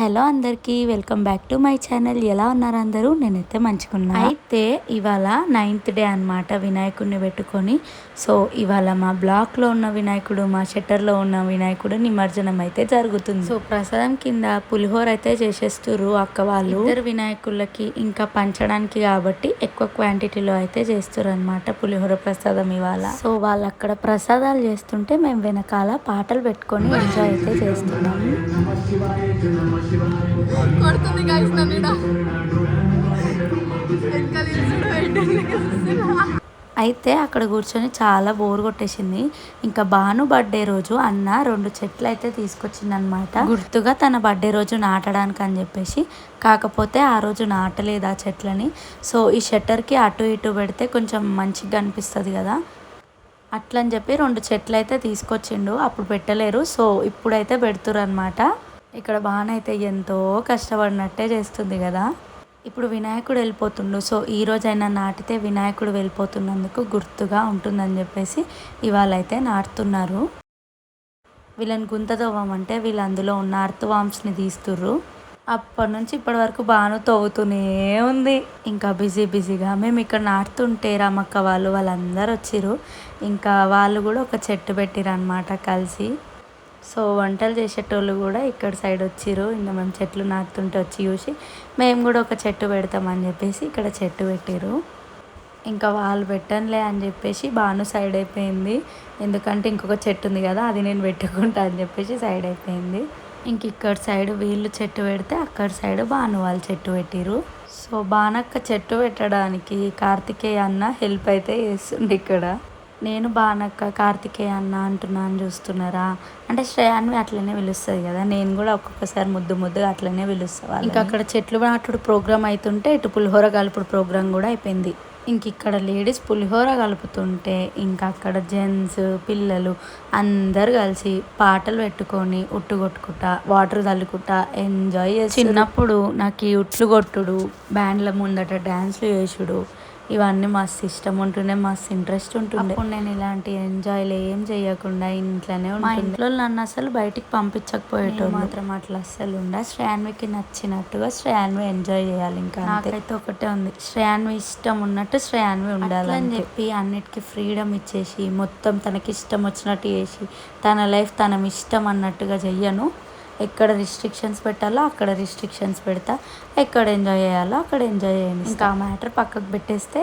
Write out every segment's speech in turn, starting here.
Hello అందరికీ welcome back to my channel. ఎలా ఉన్నారు అందరూ? నేనైతే మంచిగున్నా. అయితే ఇవాళ నైన్త్ డే అన్నమాట వినాయకుడిని పెట్టుకొని. సో ఇవాళ మా బ్లాక్లో ఉన్న వినాయకుడు మా షట్టర్లో ఉన్న వినాయకుడు నిమజ్జనం అయితే జరుగుతుంది. సో ప్రసాదం కింద పులిహోర అయితే చేసేస్తుర్రు అక్క వాళ్ళు. ఇద్దరు వినాయకులకి ఇంకా పంచడానికి కాబట్టి ఎక్కువ క్వాంటిటీలో అయితే చేస్తారు అనమాట పులిహోర ప్రసాదం ఇవాళ. సో వాళ్ళు అక్కడ ప్రసాదాలు చేస్తుంటే మేము వెనకాల పాటలు పెట్టుకొని ఎంజాయ్ అయితే చేస్తున్నాం. కొడుతుంది గైస్ నన్ను వెనకాల అయితే అక్కడ కూర్చొని చాలా బోర్ కొట్టేసింది. ఇంకా భాను బర్త్డే రోజు అన్న రెండు చెట్లు అయితే తీసుకొచ్చింది అనమాట గుర్తుగా తన బర్త్డే రోజు నాటడానికి అని చెప్పేసి కాకపోతే ఆ రోజు నాటలేదు ఆ చెట్లని. సో ఈ షట్టర్కి అటు ఇటు పెడితే కొంచెం మంచిగా అనిపిస్తుంది కదా. అట్లని చెప్పి రెండు చెట్లు అయితే తీసుకొచ్చిండు. అప్పుడు పెట్టలేరు. సో ఇప్పుడైతే పెడుతురు అనమాట ఇక్కడ బాగానైతే ఎంతో కష్టపడినట్టే చేస్తుంది కదా. ఇప్పుడు వినాయకుడు వెళ్ళిపోతుండు. సో ఈ రోజైనా నాటితే వినాయకుడు వెళ్ళిపోతున్నందుకు గుర్తుగా ఉంటుందని చెప్పేసి ఇవాళ అయితే నాటుతున్నారు. వీళ్ళని గుంత తవ్వమంటే వీళ్ళు అందులో ఉన్న అర్థవాంస్ని తీస్తుర్రు. అప్పటి నుంచి ఇప్పటి వరకు బాను తవ్వుతూనే ఉంది. ఇంకా బిజీ బిజీగా మేము ఇక్కడ నాటుతుంటే రామక్క వాళ్ళు వాళ్ళందరూ వచ్చిర్రు ఇంకా వాళ్ళు కూడా ఒక చెట్టు పెట్టిరు అనమాట కలిసి. సో వంటలు చేసేటోళ్ళు కూడా ఇక్కడ సైడ్ వచ్చిర్రు. ఇంకా మేము చెట్లు నాటుతుంటే వచ్చి చూసి మేము కూడా ఒక చెట్టు పెడతామని చెప్పేసి ఇక్కడ చెట్టు పెట్టిరు ఇంకా వాళ్ళు పెట్టనులే అని చెప్పేసి బాను సైడ్ అయిపోయింది. ఎందుకంటే ఇంకొక చెట్టు ఉంది కదా అది నేను పెట్టుకుంటా అని చెప్పేసి సైడ్ అయిపోయింది. ఇంక ఇక్కడ సైడ్ వీళ్ళు చెట్టు పెడితే అక్కడ సైడ్ బాను వాళ్ళు చెట్టు పెట్టిరు సో బానక్క చెట్టు పెట్టడానికి కార్తికేయ అన్న హెల్ప్ అయితే చేస్తుండే ఇక్కడ. నేను బానక్క కార్తికేయ అన్న అంటున్నాను చూస్తున్నారా? అంటే శ్రేయాన్వి అట్లనే పిలుస్తుంది కదా. నేను కూడా ఒక్కొక్కసారి ముద్దు ముద్దుగా అట్లనే పిలుస్తాను ఇంకా అక్కడ చెట్లు నాటుడు ప్రోగ్రామ్ అవుతుంటే ఇటు పులిహోర కలుపుడు ప్రోగ్రామ్ కూడా అయిపోయింది. ఇంక ఇక్కడ లేడీస్ పులిహోర కలుపుతుంటే ఇంకా అక్కడ జెంట్స్ పిల్లలు అందరు కలిసి పాటలు పెట్టుకొని ఉట్టు కొట్టుకుంటా వాటర్ చల్లుకుంటా ఎంజాయ్ చేసి చిన్నప్పుడు నాకు ఈ ఉట్లు కొట్టుడు బ్యాండ్ల ముందట డ్యాన్స్లు చేసుడు ఇవన్నీ మస్తు ఇష్టం ఉంటుండే మస్తు ఇంట్రెస్ట్ ఉంటుండే. అప్పుడు నేను ఇలాంటి ఎంజాయ్లు ఏం చేయకుండా ఇంట్లోనే మా ఇంట్లో నన్ను అసలు బయటికి పంపించకపోయేటోళ్ళు. మాత్రం అట్లా అస్సలు ఉండ. శ్రేయాన్వికి నచ్చినట్టుగా శ్రేయాన్వి ఎంజాయ్ చేయాలి ఇంకా నాకైతే ఒకటే ఉంది. శ్రేయాన్వి ఇష్టం ఉన్నట్టు శ్రేయాన్వి ఉండాలి అని చెప్పి అన్నిటికీ ఫ్రీడమ్ ఇచ్చేసి మొత్తం తనకి ఇష్టం వచ్చినట్టు చేసి తన లైఫ్ తన ఇష్టం అన్నట్టుగా చెయ్యను. ఎక్కడ రిస్ట్రిక్షన్స్ పెట్టాలో అక్కడ రిస్ట్రిక్షన్స్ పెడతా. ఎక్కడ ఎంజాయ్ చేయాలో అక్కడ ఎంజాయ్ చేయండి. ఇంకా ఆ మ్యాటర్ పక్కకు పెట్టేస్తే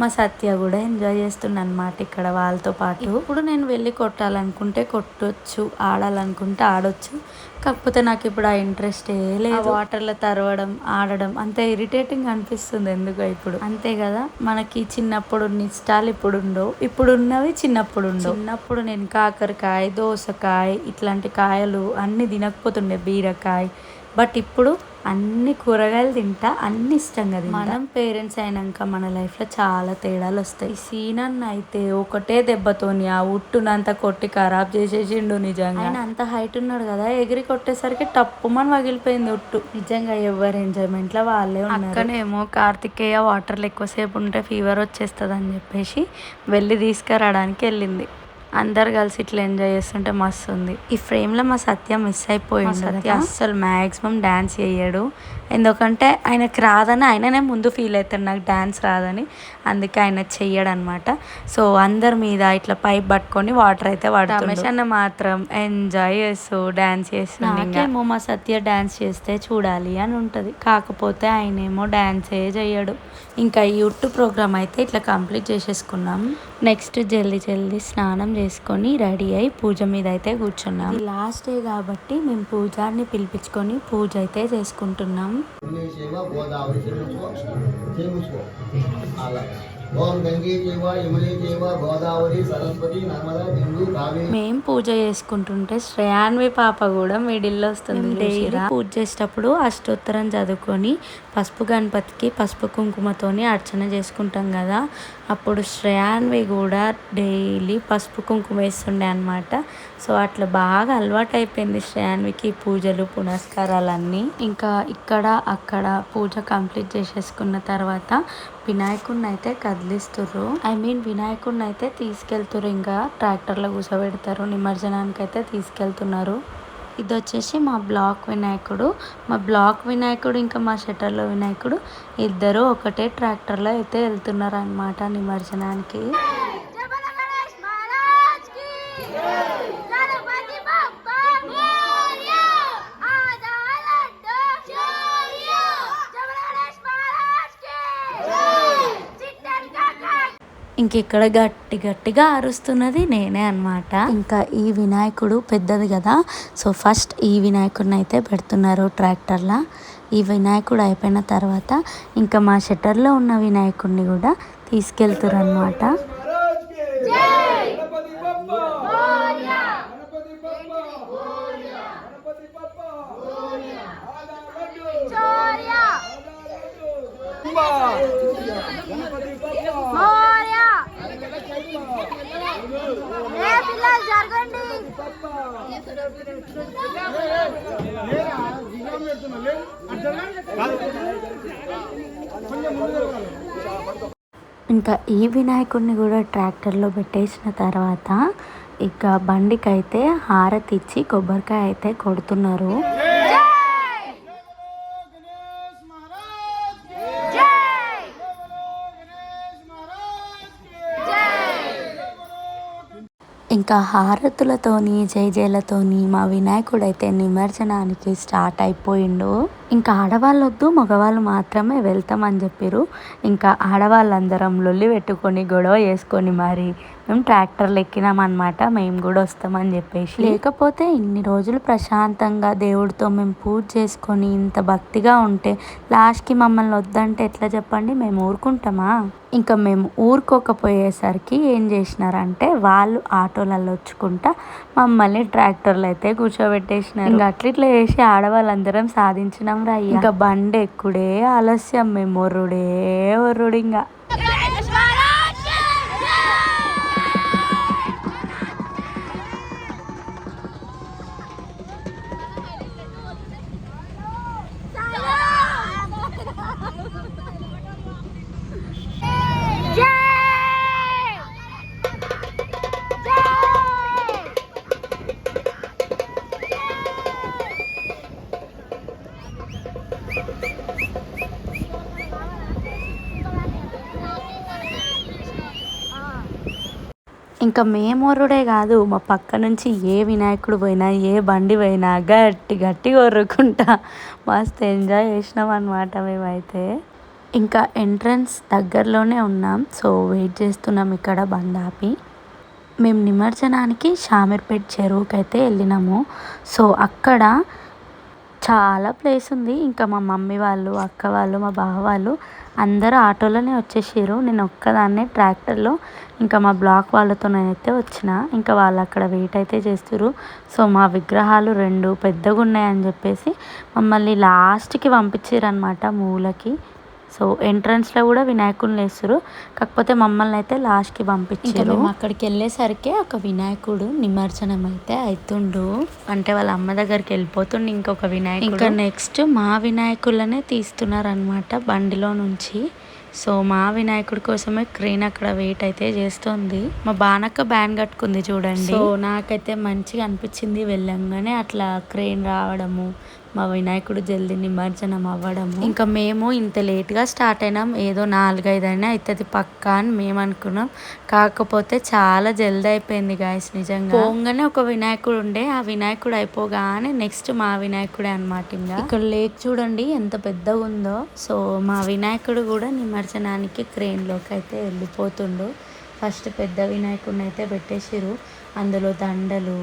మా సత్య కూడా ఎంజాయ్ చేస్తుండనమాట ఇక్కడ వాళ్ళతో పాటు. ఇప్పుడు నేను వెళ్ళి కొట్టాలనుకుంటే కొట్టొచ్చు ఆడాలనుకుంటే ఆడొచ్చు. కాకపోతే నాకు ఇప్పుడు ఆ ఇంట్రెస్ట్ ఏ లేదు. వాటర్లో తరవడం ఆడడం అంత ఇరిటేటింగ్ అనిపిస్తుంది ఎందుకో ఇప్పుడు. అంతే కదా మనకి చిన్నప్పుడు ఇష్టాలు ఇప్పుడు ఉండవు ఇప్పుడు ఉన్నవి చిన్నప్పుడు ఉండవు చిన్నప్పుడు నేను కాకరకాయ దోసకాయ ఇట్లాంటి కాయలు అన్ని తినకపోతుండే బీరకాయ. బట్ ఇప్పుడు అన్ని కూరగాయలు తింటా అన్ని ఇష్టంగా తింటా. మనం పేరెంట్స్ అయినాక మన లైఫ్లో చాలా తేడాలు వస్తాయి. సీనన్న అయితే ఒకటే దెబ్బతోని ఆ ఉట్టునంత కొట్టి ఖరాబ్ చేసేసిండు నిజంగా. ఆయన అంత హైట్ ఉన్నాడు కదా ఎగిరి కొట్టేసరికి టప్పుమని పగిలిపోయింది ఉట్టు. నిజంగా ఎవరి ఎంజాయ్మెంట్లో వాళ్ళే ఉన్నారు. అక్కడేమో కార్తికేయ వాటర్లో ఎక్కువసేపు ఉంటే ఫీవర్ వచ్చేస్తుంది అని చెప్పేసి వెళ్ళి తీసుకురావడానికి వెళ్ళింది. అందరు కలిసి ఇట్లా ఎంజాయ్ చేస్తుంటే మస్తు ఉంది ఈ ఫ్రేమ్లో మా సత్య మిస్ అయిపోయింది. సత్య? అస్సలు మ్యాక్సిమం డ్యాన్స్ చేయడు ఎందుకంటే ఆయనకి రాదని ఆయననే ముందు ఫీల్ అవుతాడు నాకు డ్యాన్స్ రాదని. అందుకే ఆయన చెయ్యడు అనమాట సో అందరి మీద ఇట్లా పైప్ పట్టుకొని వాటర్ అయితే రమేష్ అన్న మాత్రం ఎంజాయ్ చేస్తూ డ్యాన్స్ చేస్తుంది నాకేమో మా సత్య డ్యాన్స్ చేస్తే చూడాలి అని ఉంటుంది. కాకపోతే ఆయన ఏమో డ్యాన్సే చేయడు ఇంకా ఈ ఉట్టు ప్రోగ్రామ్ అయితే ఇట్లా కంప్లీట్ చేసేసుకున్నాం. నెక్స్ట్ జల్దీ జల్దీ స్నానం వేసుకొని రెడీ అయి పూజ మీద అయితే కూర్చున్నాం. లాస్ట్ డే కాబట్టి మేము పూజారిని పిలిపించుకొని పూజ అయితే చేసుకుంటున్నాం. గోదావరి ఓం గంగే యమునే మేం పూజ చేసుకుంటుంటే శ్రేయాన్వి పాప కూడా మిడిల్లో వస్తుంది డైలీ పూజ చేసేటప్పుడు అష్టోత్తరం చదువుకొని పసుపు గణపతికి పసుపు కుంకుమతోని అర్చన చేసుకుంటాం కదా. అప్పుడు శ్రేయాన్వి కూడా డైలీ పసుపు కుంకుమ వేస్తుండే అనమాట సో అట్లా బాగా అలవాటు అయిపోయింది శ్రేయాన్వికి పూజలు పునస్కారాలన్నీ. ఇంకా ఇక్కడ అక్కడ పూజ కంప్లీట్ చేసేసుకున్న తర్వాత వినాయకుడిని అయితే కదిలిస్తుర్రు. ఐ మీన్ వినాయకుడిని అయితే తీసుకెళ్తారు ఇంకా ట్రాక్టర్లో కూర్చోబెడతారు. నిమజ్జనానికి అయితే తీసుకెళ్తున్నారు. ఇది వచ్చేసి మా బ్లాక్ వినాయకుడు. మా బ్లాక్ వినాయకుడు ఇంకా మా షటర్లో వినాయకుడు ఇద్దరు ఒకటే ట్రాక్టర్లో అయితే వెళ్తున్నారు అనమాట నిమజ్జనానికి. ఇంకెక్కడ గట్టి గట్టిగా అరుస్తున్నది నేనే అన్నమాట. ఇంకా ఈ వినాయకుడు పెద్దది కదా సో ఫస్ట్ ఈ వినాయకుడిని అయితే పెడుతున్నారు ట్రాక్టర్లా. ఈ వినాయకుడు అయిపోయిన తర్వాత ఇంకా మా షట్టర్లో ఉన్న వినాయకుడిని కూడా తీసుకెళ్తారు అనమాట ఇంకా ఈ వినాయకుడిని కూడా ట్రాక్టర్లో పెట్టేసిన తర్వాత ఇక బండికైతే హారతి ఇచ్చి కొబ్బరికాయ అయితే కొడుతున్నారు. ఇంకా హారతులతోని జై జయలతోని మా వినాయకుడు అయితే నిమజ్జనానికి స్టార్ట్ అయిపోయిండు. ఇంకా ఆడవాళ్ళు వద్దు మగవాళ్ళు మాత్రమే వెళ్తామని చెప్పారు ఇంకా ఆడవాళ్ళందరం లొల్లి పెట్టుకొని గొడవ చేసుకొని మరి మేము ట్రాక్టర్లు ఎక్కినామన్నమాట మేము కూడా వస్తామని చెప్పేసి. లేకపోతే ఇన్ని రోజులు ప్రశాంతంగా దేవుడితో మేము పూజ చేసుకొని ఇంత భక్తిగా ఉంటే లాస్ట్కి మమ్మల్ని వద్దంటే ఎట్లా చెప్పండి? మేము ఊరుకుంటామా? ఇంకా మేము ఊరుకోకపోయేసరికి ఏం చేసినారంటే వాళ్ళు ఆటోలలో వచ్చుకుంటా మమ్మల్ని ట్రాక్టర్లు అయితే కూర్చోబెట్టేసినారు. ఇంకా అట్లా ఇట్లా చేసి ఆడవాళ్ళందరం సాధించినాం ఇంకా బండి ఎక్కుడే ఆలస్యం మేము ఒర్రుడే ఒర్రుడు ఇంకా ఇంకా మేమొర్రుడే కాదు మా పక్క నుంచి ఏ వినాయకుడు పోయినా ఏ బండి పోయినా గట్టి గట్టి కొర్రుకుంటా మస్తు ఎంజాయ్ చేసినాం అనమాట మేమైతే. ఇంకా ఎంట్రన్స్ దగ్గరలోనే ఉన్నాం సో వెయిట్ చేస్తున్నాం ఇక్కడ బందాపి మేము నిమజ్జనానికి షామీర్పేట్ చెరువుకి అయితే వెళ్ళినాము. సో అక్కడ చాలా ప్లేస్ ఉంది. ఇంకా మా మమ్మీ వాళ్ళు అక్క వాళ్ళు మా బావ వాళ్ళు అందరూ ఆటోలోనే వచ్చేసారు నేను ఒక్కదాన్నే ట్రాక్టర్లో. ఇంకా మా బ్లాక్ వాళ్ళతో నేనైతే వచ్చిన. ఇంకా వాళ్ళు అక్కడ వెయిట్ అయితే చేస్తారు సో మా విగ్రహాలు రెండు పెద్దగా ఉన్నాయని చెప్పేసి మమ్మల్ని లాస్ట్కి పంపించారు అనమాట మూలకి. సో ఎంట్రన్స్లో కూడా వినాయకుడిని వేస్తారు. కాకపోతే మమ్మల్ని అయితే లాస్ట్కి పంపించారు. అక్కడికి వెళ్ళేసరికి ఒక వినాయకుడు నిమజ్జనం అయితే అవుతుండు అంటే వాళ్ళ అమ్మ దగ్గరికి వెళ్ళిపోతుండు ఇంకొక వినాయకుడు. ఇంకా నెక్స్ట్ మా వినాయకులనే తీస్తున్నారు అనమాట బండిలో నుంచి. సో మా వినాయకుడి కోసమే క్రేన్ అక్కడ వెయిట్ అయితే చేస్తుంది. మా బానక్క బ్యాన్ కట్టుకుంది చూడండి. సో నాకైతే మంచిగా అనిపించింది వెళ్ళంగానే అట్లా క్రేన్ రావడము మా వినాయకుడు జల్దీ నిమజ్జనం అవ్వడము. ఇంకా మేము ఇంత లేట్గా స్టార్ట్ అయినాం. ఏదో నాలుగైదు అయినా అవుతుంది పక్కా అని మేము అనుకున్నాం. కాకపోతే చాలా జల్దీ అయిపోయింది గాయస్ నిజంగా. పోగానే ఒక వినాయకుడు ఉండే. ఆ వినాయకుడు అయిపోగానే నెక్స్ట్ మా వినాయకుడే అనమాట ఇంకా ఇక్కడ లేక్ చూడండి ఎంత పెద్దగా ఉందో. సో మా వినాయకుడు కూడా నిమజ్జనానికి క్రేన్లోకి అయితే వెళ్ళిపోతుండు. ఫస్ట్ పెద్ద వినాయకుడిని అయితే పెట్టేసిరు అందులో దండలు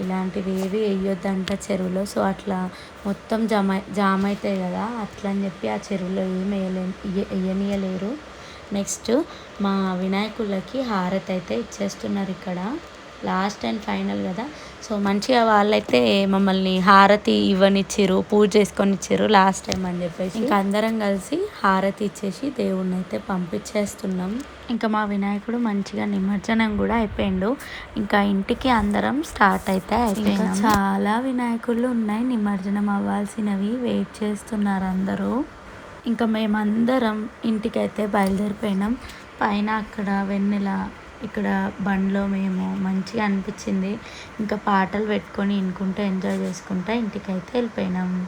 ఇలాంటివి ఏవి వేయొద్దంట చెరువులో. సో అట్లా మొత్తం జమ జామ్ అవుతాయి కదా. అట్లా అని చెప్పి ఆ చెరువులో ఏం వేయలే వేయనీయలేరు. నెక్స్ట్ మా వినాయకులకి హారతి అయితే ఇచ్చేస్తున్నారు ఇక్కడ. లాస్ట్ అండ్ ఫైనల్ కదా. సో మంచిగా వాళ్ళైతే మమ్మల్ని హారతి ఇవ్వనిచ్చారు పూజ చేసుకొని ఇచ్చారు లాస్ట్ టైం అని చెప్పేసి. ఇంకా అందరం కలిసి హారతి ఇచ్చేసి దేవుణ్ణి అయితే పంపించేస్తున్నాం. ఇంకా మా వినాయకుడు మంచిగా నిమజ్జనం కూడా అయిపోయిండు. ఇంకా ఇంటికి అందరం స్టార్ట్ అయితే అయిపోయినాం. చాలా వినాయకుళ్ళు ఉన్నాయి. నిమజ్జనం అవ్వాల్సినవి వెయిట్ చేస్తున్నారు అందరూ. ఇంకా మేమందరం ఇంటికైతే బయలుదేరిపోయినాం. పైన అక్కడ వెన్నెల ఇక్కడ బండ్లో మేము మంచిగా అనిపించింది. ఇంకా పాటలు పెట్టుకొని వినుకుంటూ ఎంజాయ్ చేసుకుంటూ ఇంటికైతే వెళ్ళిపోయినాము